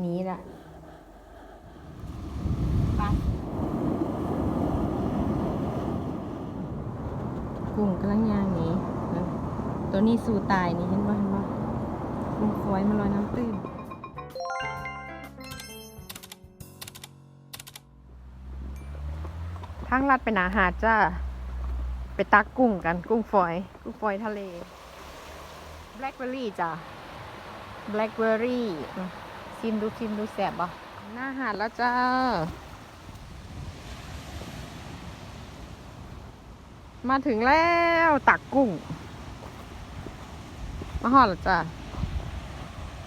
หนี้ละไปกุ้งกำลังย่างหนี้ ตัวนี้สู่ตายนี่เห็นบ่เห็นบ่กุ้งฝอยมันลอยน้ำตื้นทางลัดเป็นอาหารจ้า ไปตักกุ้งกัน กุ้งฝอย กุ้งฝอยทะเล แบล็คเบอร์รี่จ้ะแบล็คเบอร์รี่ ชิมดูชิมดูแสบบ่หน้าหาดแล้วจ้ามาถึงแล้วตักกุ้ง มาหอดแล้วจ้า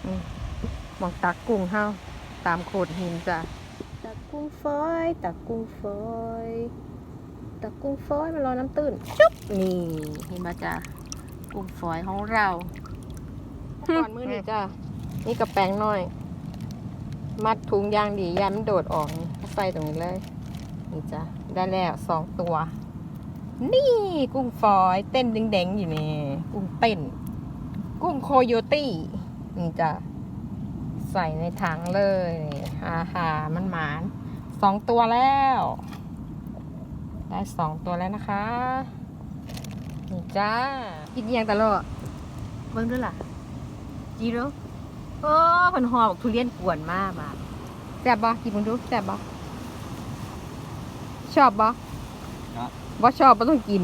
อืมมองตักกุ้งเฮาตามโขดหินจ้ะตักกุ้งฝอยตักกุ้งฝอยตักกุ้งฝอยมารอน้ำตื้นจุ๊บนี่เห็นมาจ้ะกุ้งฝอยของเราก่อนมือนี่จ้ะนี่กระแป้งหน่อย มัดถุงยางดียามันโดดออกนี่ใส่ตรงนี้เลย นี่จ้ะ ได้แล้วสองตัว นี่กุ้งฝอยเต้นแดงๆอยู่นี่ กุ้งเต้น กุ้งโคโยตี้ นี่จ้ะ ใส่ในถังเลยอาหามันหมานสองตัวแล้ว ได้สองตัวแล้วนะคะ นี่จ้ากินยังตลอดเบิ่งด้วยล่ะจีโร่ โอ้เพันหอบอกทุเรียนกวนมากมาแซ่บบ่กินมึงดูแซ่บบ่ชอบบ่ครับบ่ชอบบ่ต้องกิน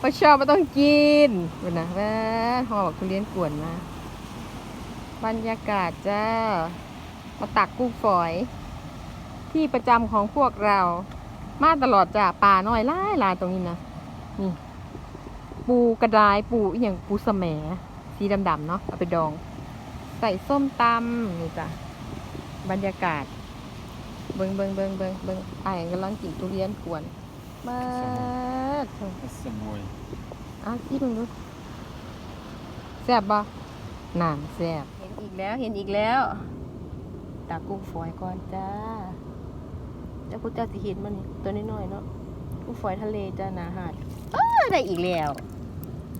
บ่ชอบบ่ต้องกินเป็นนะแม่หอบอกทุเรียนกวนมากบรรยากาศจ้ามาตักกุ้งฝอย ที่ประจำของพวกเรา มาตลอดจ้ะป่าน้อยหลายหลายตรงนี้นะนี่ ปูกระดายปูอหย่างปูสะแหม สีดำๆเนาะเอาไปดอง ใส่ส้มตำนี่จ้ะบรรยากาศ เบิงเบิงเบิงเบิงเบิงไอ้ายกำลังกินทุเรียนกวนมาดสมุยอ้าวที่มึงดูแซ่บบ่น้ำแซ่บเห็นอีกแล้วเห็นอีกแล้วตากุ้งฝอยก่อนจ้าแล้วพวกเจ้าสิเห็นมันนี่ตัวน้อยๆเนาะกุ้งฝอยทะเลจ้านาหาดเออได้อีกแล้ว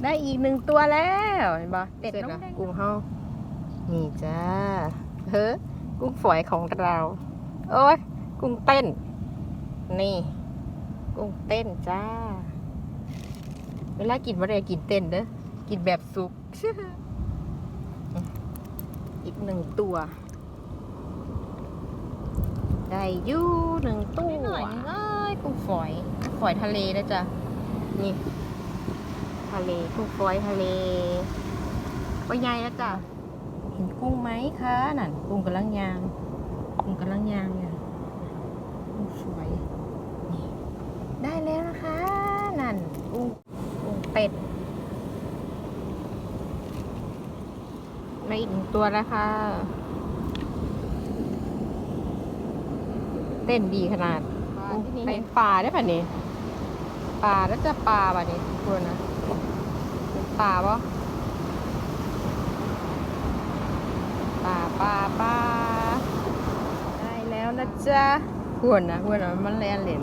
ได้อีกหนึ่งตัวแล้วเห็นบ่เด็ดน้องกุ้งเฮานี่จ้าเฮ้อกุ้งฝอยของเรา โอ้ยกุ้งเต้น นี่ กุ้งเต้นจ้า เวลากินว่าได้กินเต้นเด้อกินแบบสุก อีกหนึ่งตัว ได้อยู่หนึ่งตัวหน่อยเลยกุ้งฝอย ฝอยทะเลนะจ๊ะนี่ ทะเลกุ้งฝอยทะเลก็ใหญ่แล้วจ้ะเห็นกุ้งไหมคะนั่นกุ้งกำลังยางกุ้งกำลังยางอยู่กุ้งฝอยนี่ได้แล้วนะคะนั่นกุ้งกุ้งเป็ดมาอีกหนึ่งตัวแล้วค่ะเต้นดีขนาดเต้นปลาได้ป่ะนี่ปลาแล้วจะปลาป่ะนี่ตัวนะเป็นปลาปะปลาปลาปลาได้แล้วนะจ๊ะหวนนะหวนนะมันแลนเหรน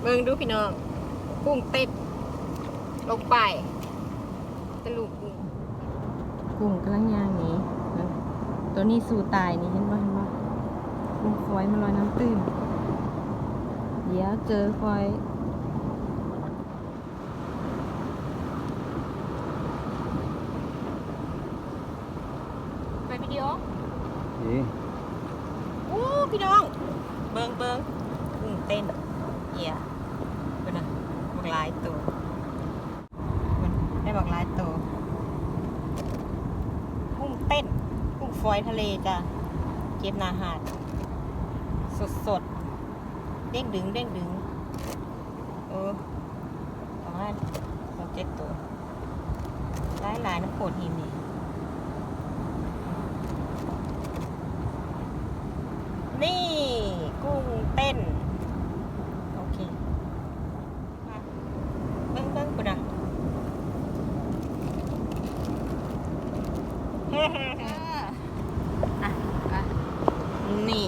เบิ่งดูพี่น้องกุ้งเต็ดลงไปตะลุกกุ้งกุ้งกำลังย่างหนี้ ตัวนี้สู่ตายนี่เห็นบ่เห็นบ่กุ้งฝอยมันลอยน้ำตื้น เดี๋ยวเจอฝอยไปวิดีโอนี่โอ้พี่น้อง เบิงเบิงกุ้งเต้นเหี่ยเป็นนะบักหลายตัวมันได้บักหลายตัวกุ้งเต้นกุ้งฝอยทะเลจ้ะเก็บหนาหาดสดสดๆ เด้งดึงเด้งดึงเออประมาณหกเจ็ดตัวหลายหลายน้ำโขดหินนี่นี่กุ้งเต้น โอเคมาเบิ้งเบิ้งกูนะเฮ้ๆๆอะอะนี่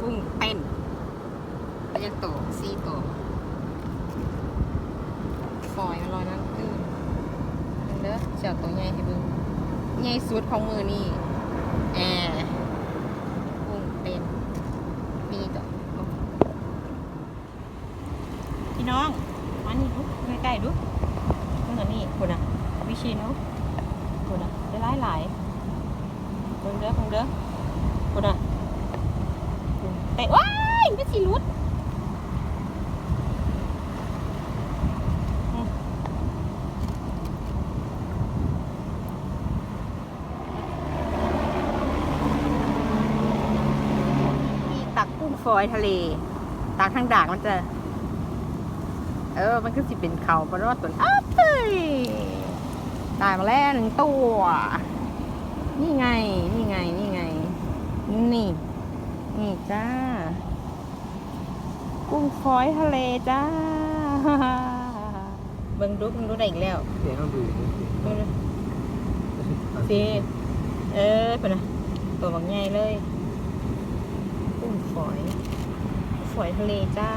กุ้งเต้นไปยัง โตสี่โตฟอยมันลอยน้ำตื้นเจ้าตัวใหญ่ให้เบิ่งใหญ่สุดของมือนี่แอกุ้งเต็มมีต่อพี่น้องมานี่ดูใกล้ๆดูมึงอันนี้คุณอะวิชิโนคุณอะได้หลายหลายเพิ่งเด้อเพิ่งเด้อคุณอะเตะว้ายไม่สิรุดอืมมี ตักกุ้งฝอยทะเลตักทางด่างมันจะ เออ มันก็สิเป็นเขาปรอดตัวอ้าวเฮ้ยได้มาแล้วหนึ่งตัว นี่ไง นี่ไง นี่ไง นี่ นี่จ้า กุ้งฝอยทะเลจ้า เบิ่งดูเบิ่งดูได้อีกแล้วเดี๋ยวต้องดูเบิ่งดูสิเออเป็นไงตัวบางใหญ่เลยกุ้ง ฝอย ฝอยทะเลจ้า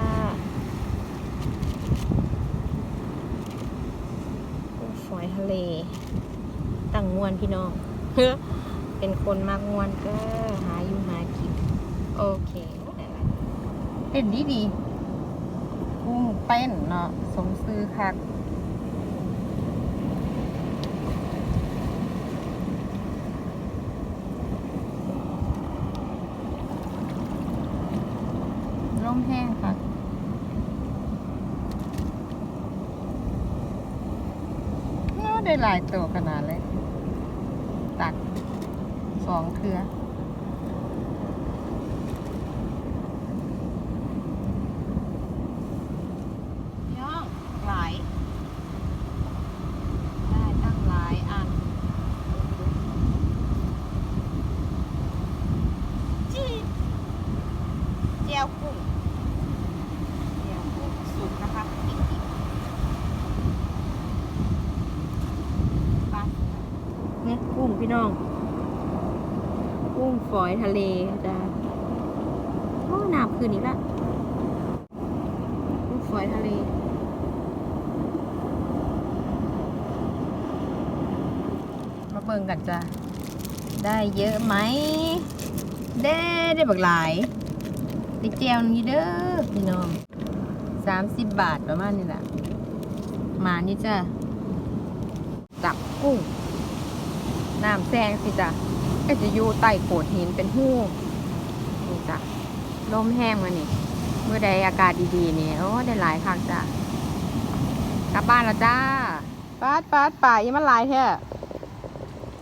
ฝอยทะเลตั้งมวนพี่น้องเป็นคนมากมวนก็หาอยู่หากิน โอเคเต้นดีดีกุ้งเต้นเนาะสมซื้อคักร่มแห้งค่ะ เนาะ ได้หลายตัวขนาดเลย ตักสองเครือย่องหลาย ได้ตั้งหลายอันจีเจียวกุ้งเจียวกุ้งสุกนะคะอีกอีกปลา เนี่ยกุ้งพี่น้อง กุ้งฝอยทะเลจ้าโอ้น้ำคืนอีกละกุ้งฝอยทะเลมาเบิ่งกันจ้ะได้เยอะไหมได้ได้บักหลายได้แจวนี่เด้อพี่น้องสามสิบบาทประมาณนี้แหละมานี่จ้ะจับกุ้ง น้ำแซงสิจ้ะก็จะอยู่ใต้โขดหินเป็นหู้นี่จ้ะลมแห้งมานี่เมื่อใดอากาศดีๆนี่โอ้ได้หลายคักจ้ะกลับบ้านแล้วจ้าปาดปาดป่ายังมันหลายแท้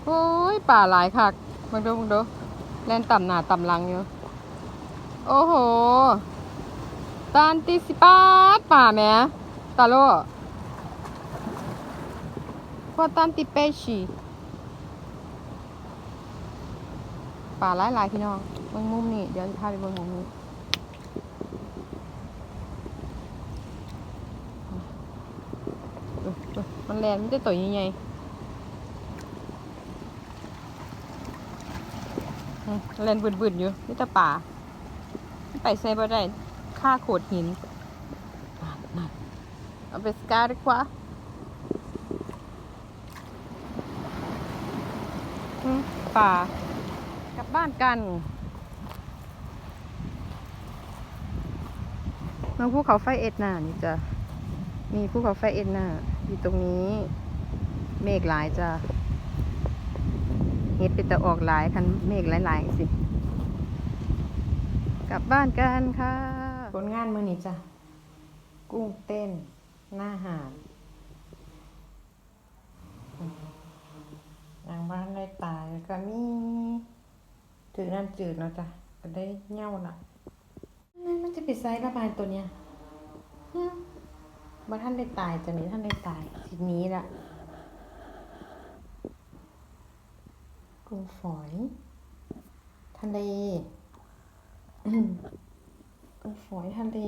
โอ้ยป่าหลายคักมึงดูมึงดูแล่นต่ำหนาต่ำลังอยู่โอ้โหตันติสิปาดป่าแม่ตาโลพอตันติเปชี ป่าหลายหลายพี่น้องเบิ่งมุมนี่เดี๋ยวพาไปเบิ่งมุมนี้มันแลนมันได้ตัวใหญ่ๆแลนบึนๆอยู่นี่แต่ป่า ไปใส่บ่ได้ค่าโขดหินเอาไปสกาดีกว่าป่า กลับบ้านกันเมืองภูเขาไฟเอ็ดนานี่จะมีภูเขาไฟเอ็ดนาอยู่ตรงนี้เมฆหลายจะเฮ็ดเป็นตะออกหลายคันเมฆหลายๆสิกลับบ้านกันค่ะผลงานมือนี้จ้ะกุ้งเต้น หน้าหาดนางบ้านได้ตายก็มี ถือน้ำจืดเนาะจ้ะก็ได้เง่าน่ะนั่นมันจะปิดไซส์ระบายตัวเนี้ยฮึมาท่านได้ตายจะนี้ท่านได้ตายทีนี้ละกุ้งฝอยทะเลกุ้งฝอยทะเล